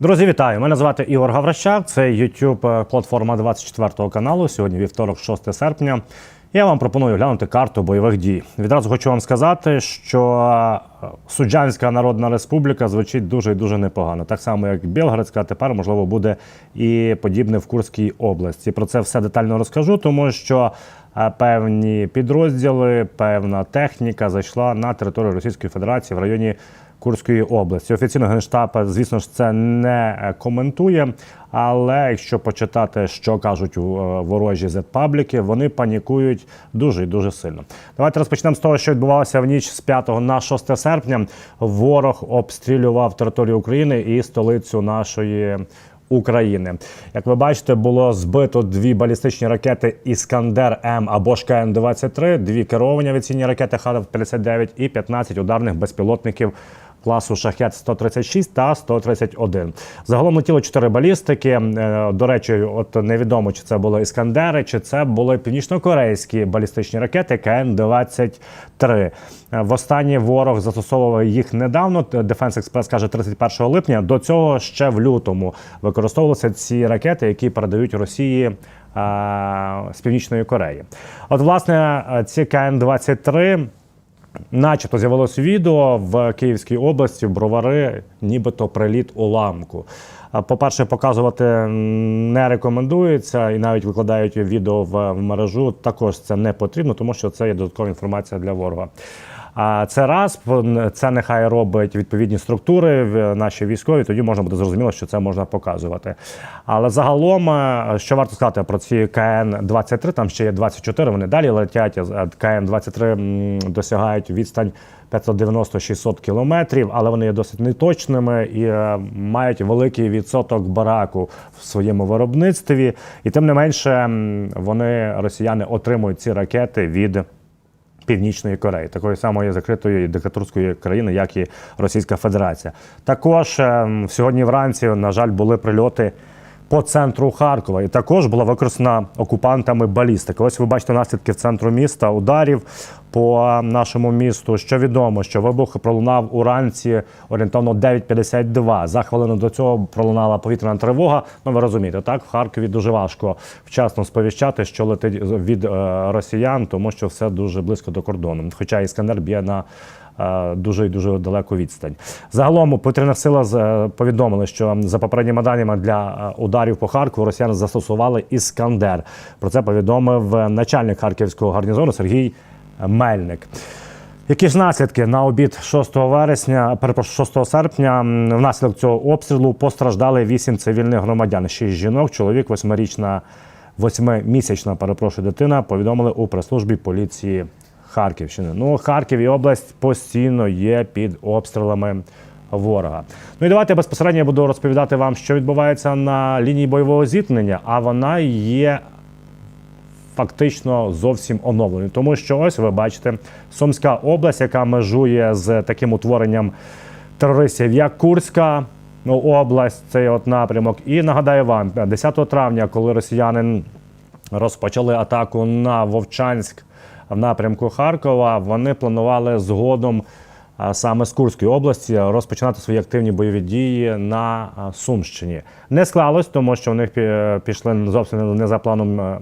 Друзі, вітаю! Мене звати Ігор Гаврищак. Це YouTube платформа 24 каналу. Сьогодні вівторок, 6 серпня. Я вам пропоную глянути карту бойових дій. Відразу хочу вам сказати, що е, Суджанська Народна Республіка звучить дуже і дуже непогано. Так само, як Білградська, тепер можливо буде і подібне в Курській області. Про це все детально розкажу, тому що е, певні підрозділи, певна техніка зайшла на територію Російської Федерації в районі. Курської області. Офіційно генштаб, звісно ж, це не е, коментує. Але якщо почитати, що кажуть у е, ворожі зетпабліки, вони панікують дуже і дуже сильно. Давайте розпочнемо з того, що відбувалося в ніч з 5 на 6 серпня. Ворог обстрілював територію України і столицю нашої. України, як ви бачите, було збито дві балістичні ракети Іскандер М або ж КН-23, дві керовані авіаційні ракети Х-59 і 15 ударних безпілотників класу шахет 136 та 131. Загалом летіло 4 балістики. Е, До речі, от невідомо, чи це були іскандери, чи це були північно-корейські балістичні ракети КН-23. Е, Востаннє ворог застосовував їх недавно. Дефенс Експрес каже 31 липня. До цього ще в лютому використовувалися ці ракети, які передають Росії е, з північної Кореї. От, власне, ці КН-23 Начебто з'явилось відео в Київській області, в бровари, нібито приліт уламку. По-перше, показувати не рекомендується, і навіть викладають відео в мережу. Також це не потрібно, тому що це є додаткова інформація для ворога. А це раз це нехай робить відповідні структури в наші військові. Тоді можна буде зрозуміло, що це можна показувати. Але загалом, е, що варто сказати про ці КН-23, там ще є 24, Вони далі летять. КН-23 м, досягають відстань 590-600 кілометрів, але вони є досить неточними і е, мають великий відсоток бараку в своєму виробництві. І тим не менше, вони росіяни отримують ці ракети від. Північної Кореї, такої самої закритої диктаторської країни, як і Російська Федерація. Також ем, сьогодні вранці, на жаль, були прильоти по центру Харкова, і також була використана окупантами балістика. Ось ви бачите наслідки в центру міста, ударів по нашому місту. Що відомо, що вибух пролунав уранці орієнтовно 9.52. За хвилину до цього пролунала повітряна тривога. Ну ви розумієте, так в Харкові дуже важко вчасно сповіщати, що летить від е, росіян, тому що все дуже близько до кордону. Хоча іскандер б'є на дуже і дуже далеку відстань. Загалом повітряна сила е, повідомили, що за попередніми даними для е, ударів по Харкову росіяни застосували іскандер. Про це повідомив е, начальник харківського гарнізону Сергій Мельник. Які ж наслідки на обід 6 вересня, перепрошую, 6 серпня, внаслідок цього обстрілу постраждали 8 цивільних громадян, 6 жінок, чоловік, 8-річна, 8-місячна, перепрошую, дитина, повідомили у прес-службі поліції Харківщини. Ну, Харків і область постійно є під обстрілами ворога. Ну і давайте безпосередньо буду розповідати вам, що відбувається на лінії бойового зіткнення, а вона є фактично зовсім оновлений. Тому що ось ви бачите Сумська область, яка межує з таким утворенням терористів, як Курська ну, область, цей от напрямок. І нагадаю вам, 10 травня, коли росіяни розпочали атаку на Вовчанськ в напрямку Харкова, вони планували згодом. Саме з Курської області розпочинати свої активні бойові дії на Сумщині не склалось, тому що в них пі- пішли зовсім не за планом е,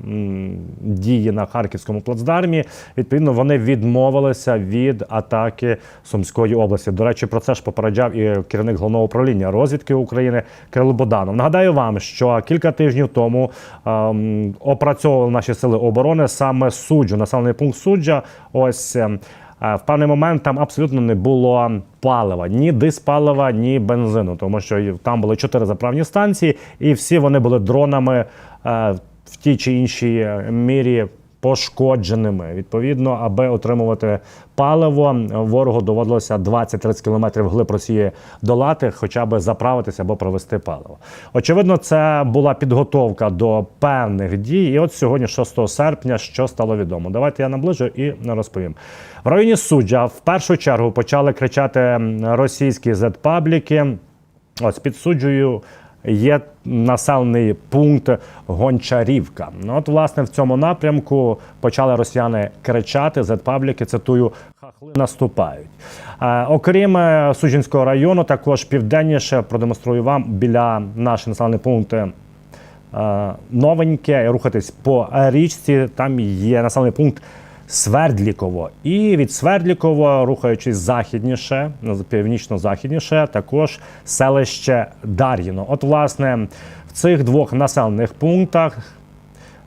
дії на харківському плацдармі. Відповідно, вони відмовилися від атаки Сумської області. До речі, про це ж попереджав і керівник головного управління розвідки України Кирило Боданов. Нагадаю вам, що кілька тижнів тому ем, опрацьовували наші сили оборони саме суджу, населений пункт суджа. Ось. В певний момент там абсолютно не було палива, ні диспалива, ні бензину, тому що там були чотири заправні станції, і всі вони були дронами е, в тій чи іншій е, мірі пошкодженими. Відповідно, аби отримувати паливо, ворогу доводилося 20-30 кілометрів вглиб Росії долати, хоча б заправитися або провести паливо. Очевидно, це була підготовка до певних дій. І от сьогодні, 6 серпня, що стало відомо. Давайте я наближу і розповім. В районі суджа в першу чергу почали кричати російські зетпабліки. Ось під суджею є населений пункт Гончарівка. Ну, От, власне, в цьому напрямку почали росіяни кричати зетпабліки, цитую, хахли наступають. Окрім е, Суджинського району, також південніше продемонструю вам біля наших населених пунктів е, новеньке, рухатись по річці. Там є населений пункт Свердліково. І від Свердлікова, рухаючись західніше, північно-західніше, також селище Дар'їно. От, власне, в цих двох населених пунктах.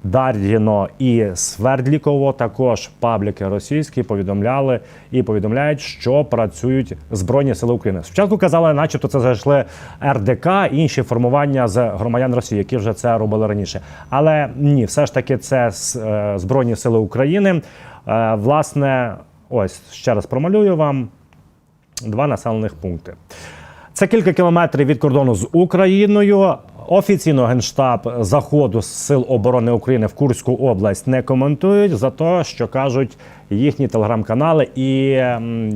Дар'їно і Свердліково також пабліки російські повідомляли і повідомляють, що працюють збройні сили України. Спочатку казали, начебто, це зайшли РДК інші формування з громадян Росії, які вже це робили раніше. Але ні, все ж таки, це е, збройні сили України. Е, Власне, ось ще раз промалюю вам два населених пункти. Це кілька кілометрів від кордону з Україною. Офіційно генштаб заходу сил оборони України в Курську область не коментують за те, що кажуть їхні телеграм-канали і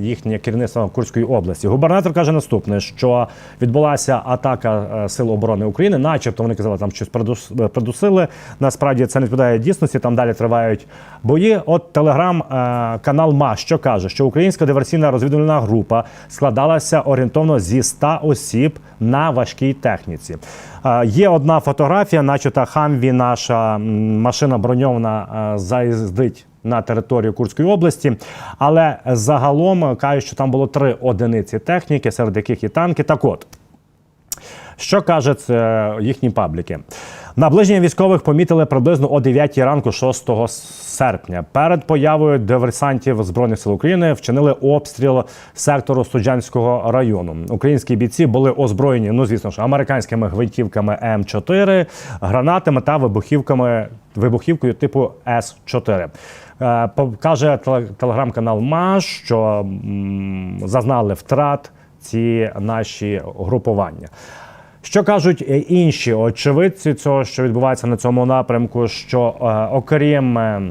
їхнє керівництво Курської області. Губернатор каже наступне: що відбулася атака е, сил оборони України, начебто вони казали, там щось придусили. Насправді це не відповідає дійсності. Там далі тривають бої. От телеграм-канал МА, що каже, що українська диверсійна розвідувальна група складалася орієнтовно зі 100 осіб на важкій техніці. Є одна фотографія, начата Хамві, наша машина броньована, е, заїздить на територію Курської області. Але загалом е, кажуть, що там було три одиниці техніки, серед яких і танки. Так от. Що кажуть е, їхні пабліки? Наближення військових помітили приблизно о 9 ранку 6 серпня. Перед появою диверсантів Збройних сил України вчинили обстріл сектору Суджанського району. Українські бійці були озброєні, ну звісно ж, американськими гвинтівками М4, гранатами та вибухівками вибухівкою типу С4. Е, по- Каже теле- телеграм-канал МАШ, що м, зазнали втрат ці наші групування. Що кажуть е, інші очевидці цього, що відбувається на цьому напрямку? Що е, окрім е,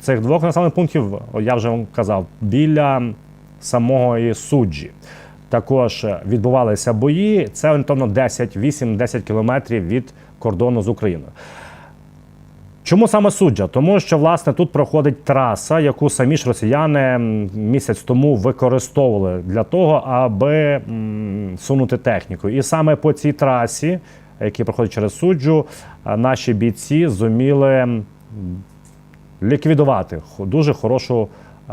цих двох населених пунктів, я вже вам казав, біля самого суджі також відбувалися бої. Це орієнтовно 10, 8-10 кілометрів від кордону з Україною. Чому саме суддя? Тому що власне тут проходить траса, яку самі ж росіяни місяць тому використовували для того, аби сунути техніку. І саме по цій трасі, які проходять через суджу, наші бійці зуміли ліквідувати дуже хорошу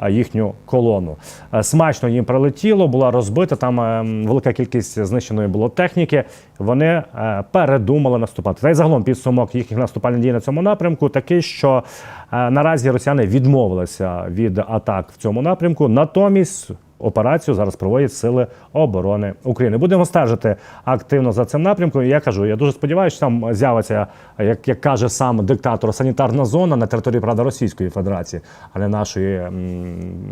їхню колону. Е, Смачно їм прилетіло, була розбита. Там е, велика кількість знищеної було техніки. Вони е, передумали наступати. Та й загалом підсумок їхніх наступальних дій на цьому напрямку такий, що наразі росіяни відмовилися від атак в цьому напрямку. Натомість операцію зараз проводять сили оборони України. Будемо стежити активно за цим напрямком. Я кажу, я дуже сподіваюся, що там з'явиться, як, як каже сам диктатор, санітарна зона на території правда Російської Федерації, а не нашої м, м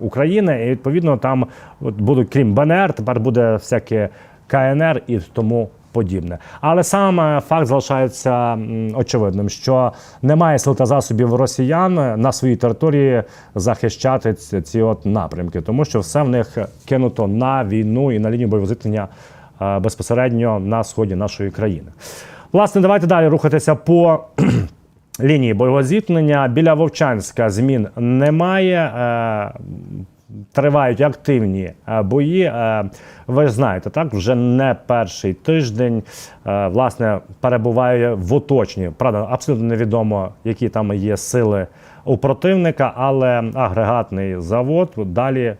України. І відповідно там от будуть, крім БНР, тепер буде всяке КНР і тому. Подібне, але сам е, факт залишається очевидним, що немає сил та засобів росіян на своїй території захищати ці, ці от напрямки, тому що все в них кинуто на війну і на лінію бойового зіткнення е, безпосередньо на сході нашої країни. Власне, давайте далі рухатися по лінії бойового зіткнення. Біля Вовчанська змін немає. Тривають активні е, бої. Е, Ви знаєте, так вже не перший тиждень. е, Власне, перебуває в оточенні. Правда, абсолютно невідомо, які там є сили у противника, але агрегатний завод далі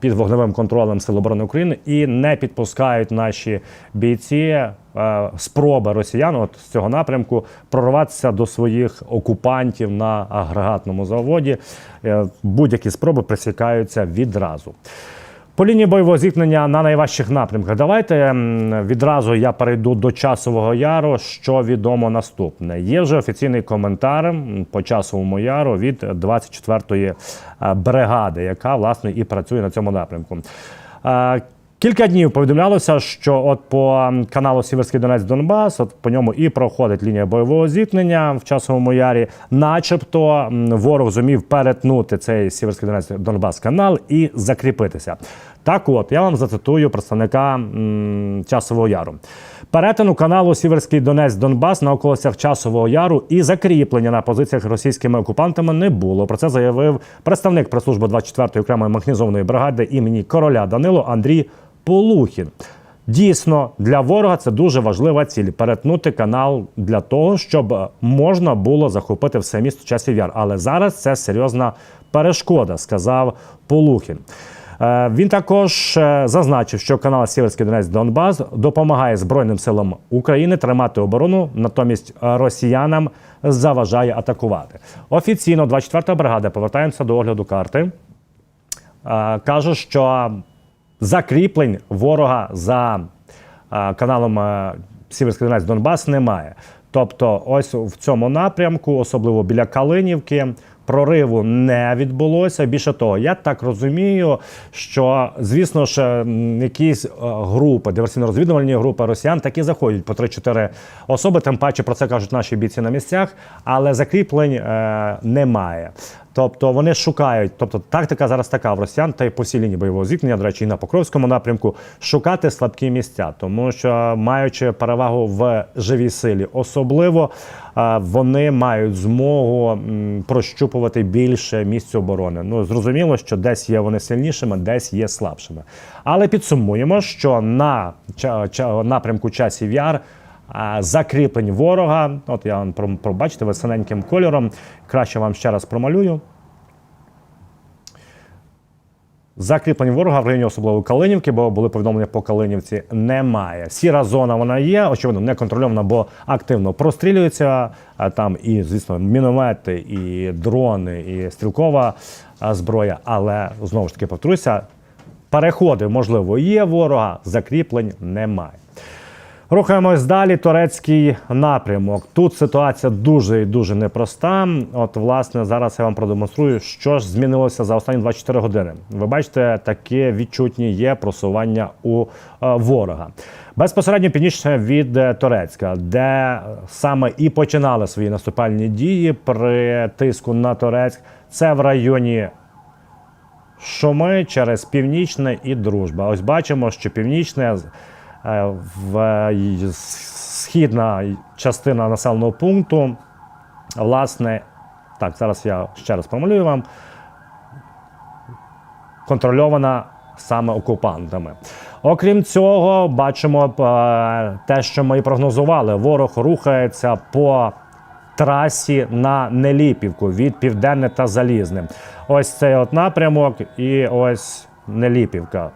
під вогневим контролем Сил оборони України і не підпускають наші бійці е, спроби росіян от з цього напрямку прорватися до своїх окупантів на агрегатному заводі. Е, Будь-які спроби присікаються відразу. По лінії бойового зіткнення на найважчих напрямках. Давайте відразу я перейду до часового яру. Що відомо наступне. Є вже офіційний коментар по часовому яру від 24-ї е, бригади, яка власне і працює на цьому напрямку. Кілька днів повідомлялося, що от по каналу Сіверський Донець Донбас, от по ньому і проходить лінія бойового зіткнення в часовому ярі, начебто ворог зумів перетнути цей Сіверський Донець Донбас канал і закріпитися. Так от, я вам зацитую представника м, Часового Яру. Перетину каналу Сіверський Донець Донбас на околицях Часового Яру і закріплення на позиціях російськими окупантами не було. Про це заявив представник прес-служби 24-ї окремої механізованої бригади імені короля Данило Андрій Полухін. Дійсно, для ворога це дуже важлива ціль перетнути канал для того, щоб е, можна було захопити все місто часів яр. Але зараз це серйозна перешкода, сказав Полухін. Е, Він також е, зазначив, що канал Сіверський Донець Донбас допомагає Збройним силам України тримати оборону, натомість росіянам заважає атакувати. Офіційно 24-та бригада повертаємося до огляду карти. Каже, що закріплень ворога за каналом Сіверський Донець Донбас немає. Тобто, ось в цьому напрямку, особливо біля Калинівки, прориву не відбулося. Більше того, я так розумію, що звісно ж якісь е, групи, диверсійно-розвідувальні групи росіян такі заходять по 3-4 особи. Тим паче про це кажуть наші бійці на місцях, але закріплень е, немає. Тобто вони шукають, тобто тактика зараз така в росіян та й по всій лінії бойового зіткнення, до речі, і на Покровському напрямку шукати слабкі місця, тому що маючи перевагу в живій силі, особливо вони мають змогу прощупувати більше місць оборони. Ну зрозуміло, що десь є вони сильнішими, десь є слабшими. Але підсумуємо, що на напрямку часів яр. Закріплень ворога. От я вам про- пробачите ви кольором. Краще вам ще раз промалюю. Закріплень ворога в районі особливо Калинівки, бо були повідомлення по Калинівці, немає. Сіра зона вона є, очевидно, не контрольована, бо активно прострілюється. Там і, звісно, міномети, і дрони, і стрілкова зброя. Але знову ж таки повторюся, переходи, можливо, є ворога, закріплень немає. Рухаємось далі. Турецький напрямок. Тут ситуація дуже і дуже непроста. От, власне, зараз я вам продемонструю, що ж змінилося за останні 24 години. Ви бачите, таке відчутні є просування у е, ворога. Безпосередньо північне від е, Турецька, де саме і починали свої наступальні дії при тиску на Турецьк. Це в районі Шуми через північне і дружба. Ось бачимо, що північне в е, східна частина населеного пункту. Власне, так, зараз я ще раз промалюю вам. Контрольована саме окупантами. Окрім цього, бачимо е, те, що ми прогнозували. Ворог рухається по трасі на Неліпівку від Південне та Залізне. Ось цей от напрямок і ось Неліпівка.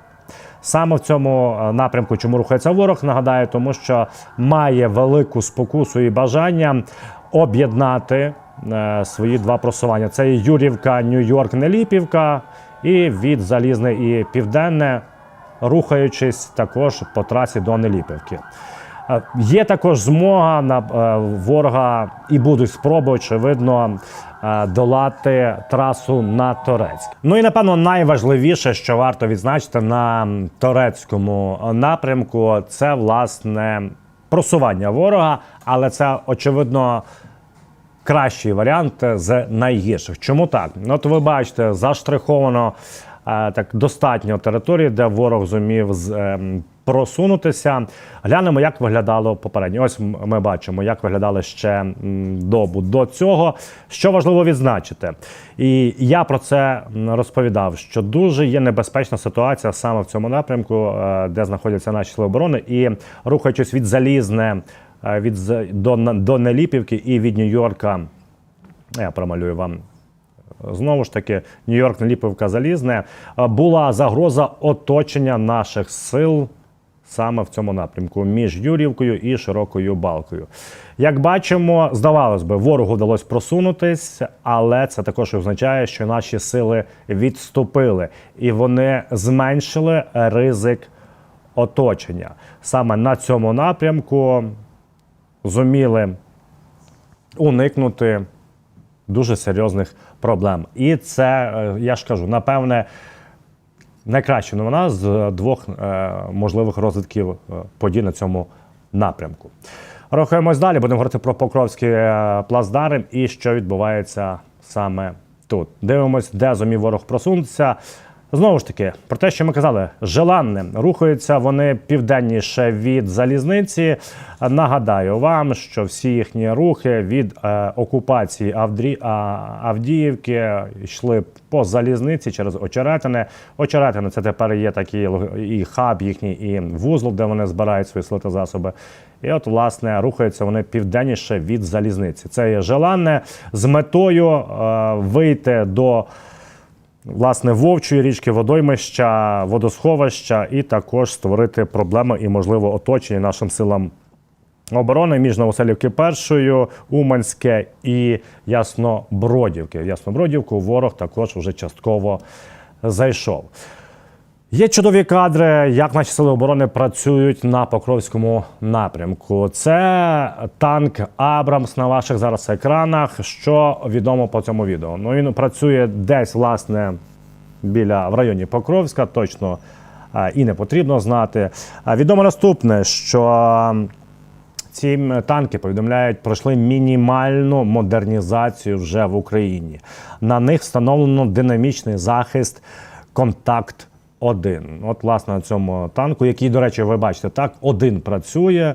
Саме в цьому е, напрямку, чому рухається ворог, нагадаю, тому що має велику спокусу і бажання об'єднати е, свої два просування. Це Юрівка, Нью-Йорк, Неліпівка, і від Залізне і Південне, рухаючись також по трасі до Неліпівки. Е, Є також змога на ворога і будуть спроби, очевидно, долати трасу на Торецьк. Ну і напевно найважливіше, що варто відзначити на м, турецькому напрямку, це власне просування ворога, але це очевидно. Кращий варіант з найгірших. Чому так? От ви бачите, заштриховано е, так достатньо території, де ворог зумів з, ем, просунутися. Глянемо, як виглядало попередньо. Ось ми бачимо, як виглядали ще добу до цього. Що важливо відзначити, і я про це розповідав, що дуже є небезпечна ситуація саме в цьому напрямку, е, де знаходяться наші сили оборони, і рухаючись від залізне е, від до, до Неліпівки і від Нью-Йорка. Я промалюю вам Знову ж таки, Нью-Йорк, Неліпівка, Залізне. Е, Була загроза оточення наших сил саме в цьому напрямку між Юрівкою і Широкою Балкою. Як бачимо, здавалось би, ворогу вдалося просунутись, але це також означає, що наші сили відступили і вони зменшили ризик оточення. Саме на цьому напрямку зуміли уникнути дуже серйозних проблем. І це, е, я ж кажу, напевне, найкраща новина з двох е, можливих розвитків е, подій на цьому напрямку. Рухаємось далі, будемо говорити про Покровські е, плацдарм і що відбувається саме тут. Дивимось, де зумів ворог просунутися. Знову ж таки, про те, що ми казали, желанне рухаються вони південніше від залізниці. Нагадаю вам, що всі їхні рухи від е, окупації Авдрі, Авдіївки йшли по залізниці через Очеретине. Очеретине це тепер є такий і хаб їхній, і вузол, де вони збирають свої сили засоби. І от, власне, рухаються вони південніше від залізниці. Це є желанне з метою е, вийти до власне вовчої річки, водоймища, водосховища, і також створити проблеми і, можливо, оточення нашим силам оборони між Новоселівки першою, Уманське і Яснобродівки. В Яснобродівку ворог також вже частково зайшов. Є чудові кадри, як наші сили оборони працюють на Покровському напрямку. Це танк Абрамс на ваших зараз екранах. Що відомо по цьому відео? Ну він працює десь власне біля в районі Покровська. Точно і не потрібно знати. Відомо наступне, що ці танки повідомляють, пройшли мінімальну модернізацію вже в Україні. На них встановлено динамічний захист контакт. Один, от власне на цьому танку, який, до речі, ви бачите, так один працює,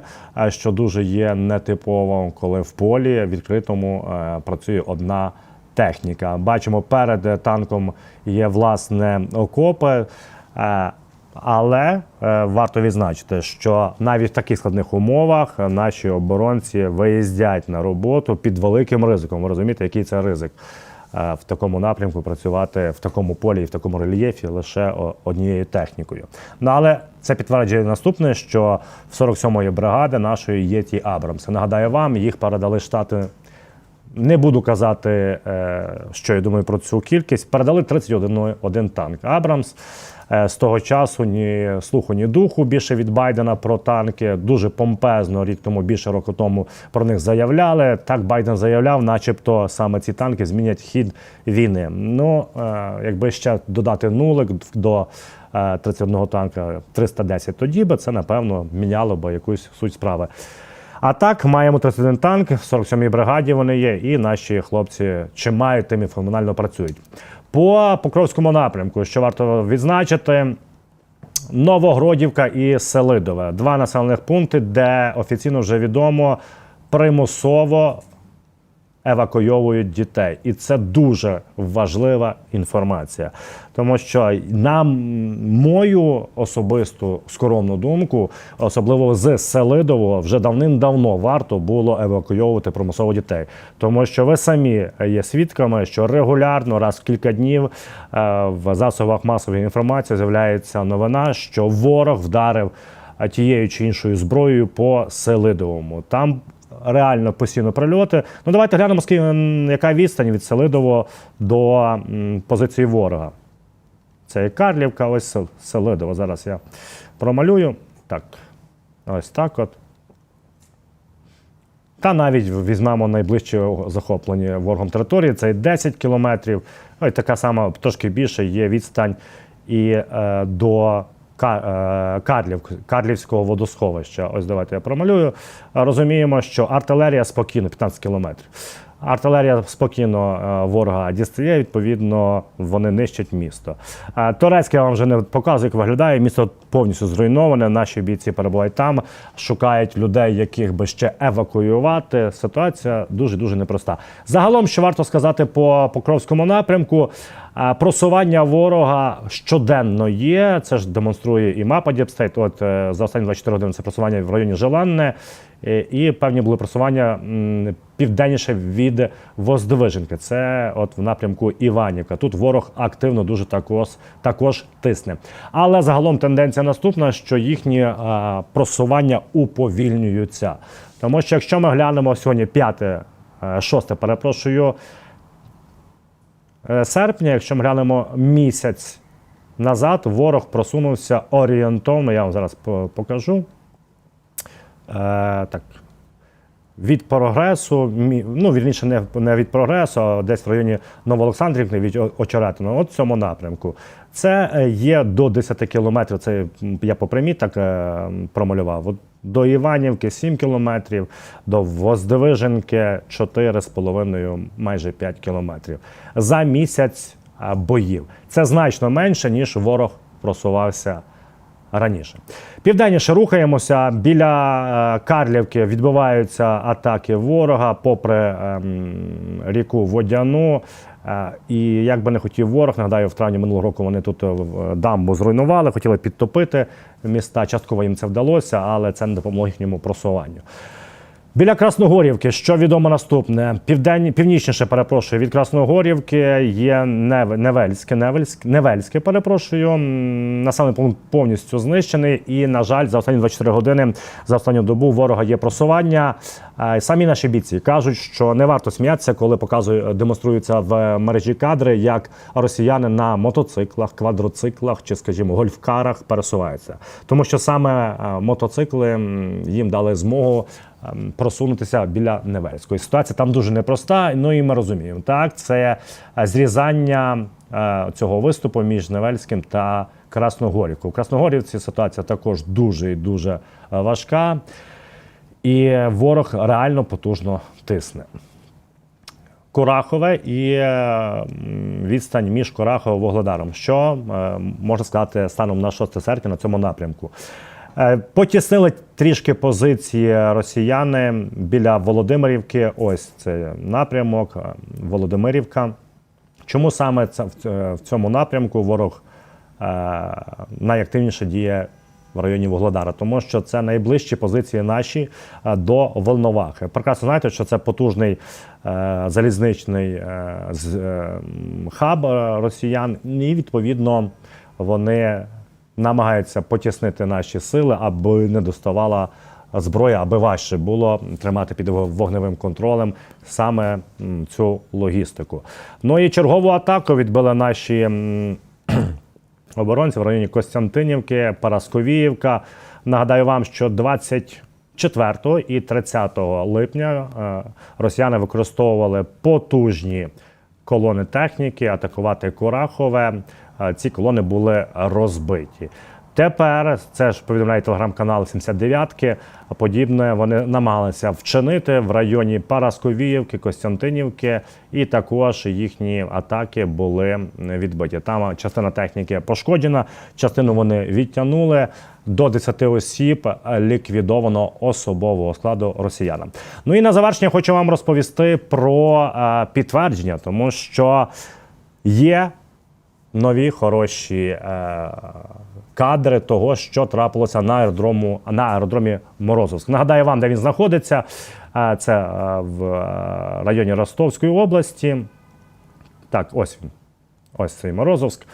що дуже є нетипово, коли в полі відкритому е, працює одна техніка. Бачимо, перед е, танком є власне окопи. е, але е, варто відзначити, що навіть в таких складних умовах е, наші оборонці виїздять на роботу під великим ризиком. Ви розумієте, який це ризик е, в такому напрямку працювати в такому полі і в такому рельєфі лише однією технікою. Ну але це підтверджує наступне, що в 47-ї бригади нашої є ті Абрамси. Нагадаю вам, їх передали штати не буду казати, е, що я думаю про цю кількість. Передали 31 один танк Абрамс. Е, З того часу ні слуху, ні духу більше від Байдена про танки. Дуже помпезно рік тому, більше року тому про них заявляли. Так Байден заявляв, начебто саме ці танки змінять хід війни. Ну, е, якби ще додати нулик до е, 31 танка 310, тоді би це напевно міняло би якусь суть справи. А так маємо 31 танк, 47-й бригаді вони є, і наші хлопці чи мають, тим і феноменально працюють. По Покровському напрямку, що варто відзначити, Новогродівка і Селидове два населених пункти, де офіційно вже відомо примусово евакуйовують дітей, і це дуже важлива інформація, тому що нам мою особисту скромну думку, особливо з Селидового, вже давним-давно варто було евакуйовувати примусово дітей, тому що ви самі є свідками, що регулярно, раз в кілька днів, е, в засобах масової інформації з'являється новина, що ворог вдарив е, тією чи іншою зброєю по Селидовому. Там реально постійно прильоти. Ну давайте глянемо, яка відстань від Селидово до позиції ворога. Це і Карлівка, ось Селидово. Зараз я промалюю. Так, ось так от. Та навіть візьмемо найближче захоплені ворогом території, це 10 кілометрів. Ось така сама, трошки більше є відстань і е, до Карлів, Карлівського водосховища. Ось давайте я промалюю. Розуміємо, що артилерія спокійно 15 кілометрів. Артилерія спокійно е, ворога дістає, відповідно, вони нищать місто. Е, Торецьке я вам вже не показую, як виглядає. Місто повністю зруйноване. Наші бійці перебувають там, шукають людей, яких би ще евакуювати. Ситуація дуже дуже непроста. Загалом, що варто сказати по Покровському напрямку, е, просування ворога щоденно є. Це ж демонструє і мапа Діпстейт. От за останні 24 години це просування в районі Желанне. Е, І певні були просування південніше від Воздвиженки. Це от в напрямку Іванівка. Тут ворог активно дуже також, також тисне. Але загалом тенденція наступна, що їхні е, просування уповільнюються. Тому що якщо ми глянемо сьогодні п'яте, е, шосте, перепрошую, серпня, якщо ми глянемо місяць назад, ворог просунувся орієнтовно. Я вам зараз покажу. Е, так. Від прогресу, ну вірніше, не, не від прогресу, а десь в районі Новоолександрівки від Очеретина, от в цьому напрямку. Це е, є до 10 кілометрів. Це я по прямій так е, промалював. От до Іванівки 7 кілометрів, до Воздвиженки 4,5, майже 5 кілометрів. За місяць боїв. Це значно менше, ніж ворог просувався раніше. Південніше рухаємося. Біля е, Карлівки відбуваються атаки ворога попри ем, ріку Водяну. Е, І як би не хотів ворог, нагадаю, в травні минулого року вони тут е, дамбу зруйнували, хотіли підтопити міста. Частково їм це вдалося, але це не допомогло їхньому просуванню. Біля Красногорівки, що відомо наступне, південь, північніше, перепрошую, від Красногорівки є Нев- Невельське, Невельське, Невельське, перепрошую. Населений повністю знищений. І, на жаль, за останні 24 години, за останню добу ворога є просування. Самі наші бійці кажуть, що не варто сміятися, коли показують, демонструються в мережі кадри, як росіяни на мотоциклах, квадроциклах чи, скажімо, гольфкарах пересуваються. Тому що саме мотоцикли їм дали змогу просунутися біля Невельської. Ситуація там дуже непроста. Ну і ми розуміємо, так це е, зрізання е, цього виступу між Невельським та Красногорівкою. У Красногорівці ситуація також дуже і дуже е, важка, і ворог реально потужно тисне. Курахове і відстань між Кураховим і Вогледаром, що можна сказати станом на 6 серпня на цьому напрямку. Е, Потіснили трішки позиції росіяни біля Володимирівки. Ось це напрямок, е, Володимирівка. Чому саме це в цьому напрямку ворог е, найактивніше діє в районі Вугледара? Тому що це найближчі позиції наші е, до Волновахи. Прекрасно знаєте, що це потужний е, залізничний е, е, хаб е, росіян, і відповідно вони намагаються потіснити наші сили, аби не доставала зброя, аби важче було тримати під вогневим контролем саме цю логістику. Ну і чергову атаку відбили наші оборонці в районі Костянтинівки, Парасковіївка. Нагадаю вам, що 24 і 30 липня е, росіяни використовували потужні колони техніки, атакувати Курахове. Ці колони були розбиті. Тепер це ж повідомляє телеграм-канал 79-ки. Подібне вони намагалися вчинити в районі Парасковіївки, Костянтинівки, і також їхні атаки були відбиті. Там частина техніки пошкоджена, частину вони відтягнули. До 10 осіб ліквідовано особового складу росіянам. Ну і на завершення хочу вам розповісти про е, підтвердження, тому що є нові хороші е, кадри того, що трапилося на аеродрому на аеродромі Морозовськ. Нагадаю вам, де він знаходиться. Е, це е, в е, районі Ростовської області. Так, ось він. Ось цей Морозовськ.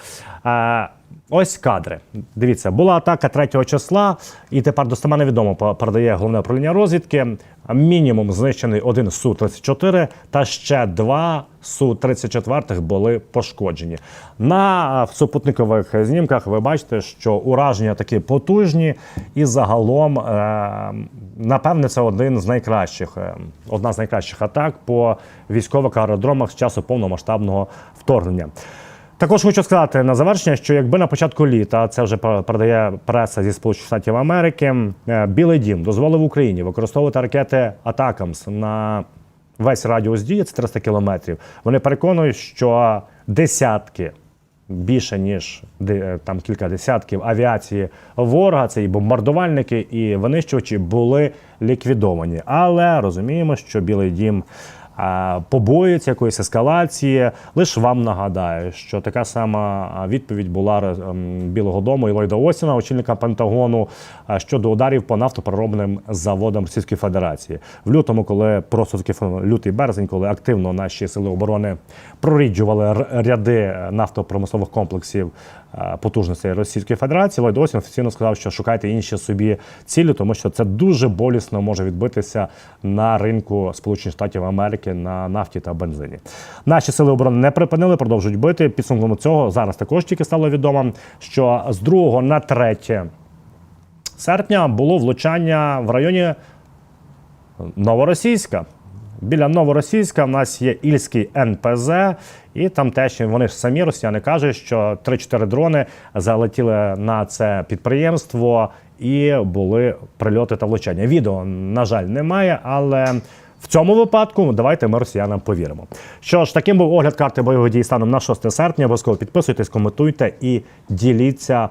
Е, ось кадри. Дивіться, була атака 3 числа, і тепер достеменно відомо передає головне управління розвідки. Мінімум знищений один Су-34 та ще два Су-34 були пошкоджені. На е, супутникових знімках ви бачите, що ураження такі потужні, і загалом, е, напевне, це один з найкращих, е, одна з найкращих атак по військових аеродромах з часу повномасштабного вторгнення. Також хочу сказати на завершення, що якби на початку літа це вже передає преса зі Сполучених Штатів Америки, е, Білий Дім дозволив Україні використовувати ракети Атакамс на весь радіус дії, це 300 кілометрів. Вони переконують, що десятки. Більше ніж е, там кілька десятків авіації ворога, це і бомбардувальники, і винищувачі були ліквідовані. Але розуміємо, що Білий Дім а, побоюється якоїсь ескалації. Лише вам нагадаю, що така сама відповідь була ем, Білого Дому і Ллойда Остіна, очільника Пентагону, щодо ударів по нафтопереробним заводам Російської Федерації. В лютому, коли просто таки лютий березень, коли активно наші сили оборони проріджували ряди нафтопромислових комплексів е, потужностей Російської Федерації, Ллойд Остін офіційно сказав, що шукайте інші собі цілі, тому що це дуже болісно може відбитися на ринку Сполучених Штатів Америки на нафті та бензині. Наші сили оборони не припинили, продовжують бити. Підсумком цього зараз також тільки стало відомо, що з 2 на 3 серпня було влучання в районі Новоросійська. Біля Новоросійська в нас є Ільський НПЗ, і там теж вони ж самі росіяни кажуть, що 3-4 дрони залетіли на це підприємство і були прильоти та влучання. Відео, на жаль, немає, але В цьому випадку давайте ми росіянам повіримо. Що ж, таким був огляд карти бойових дій станом на 6 серпня. Обов'язково підписуйтесь, коментуйте і діліться.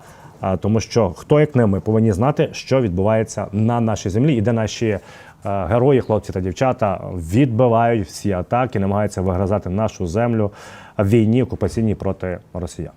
Тому що хто як не ми повинні знати, що відбувається на нашій землі, і де наші герої, хлопці та дівчата відбивають всі атаки, намагаються вигризати нашу землю в війні окупаційній проти росіян.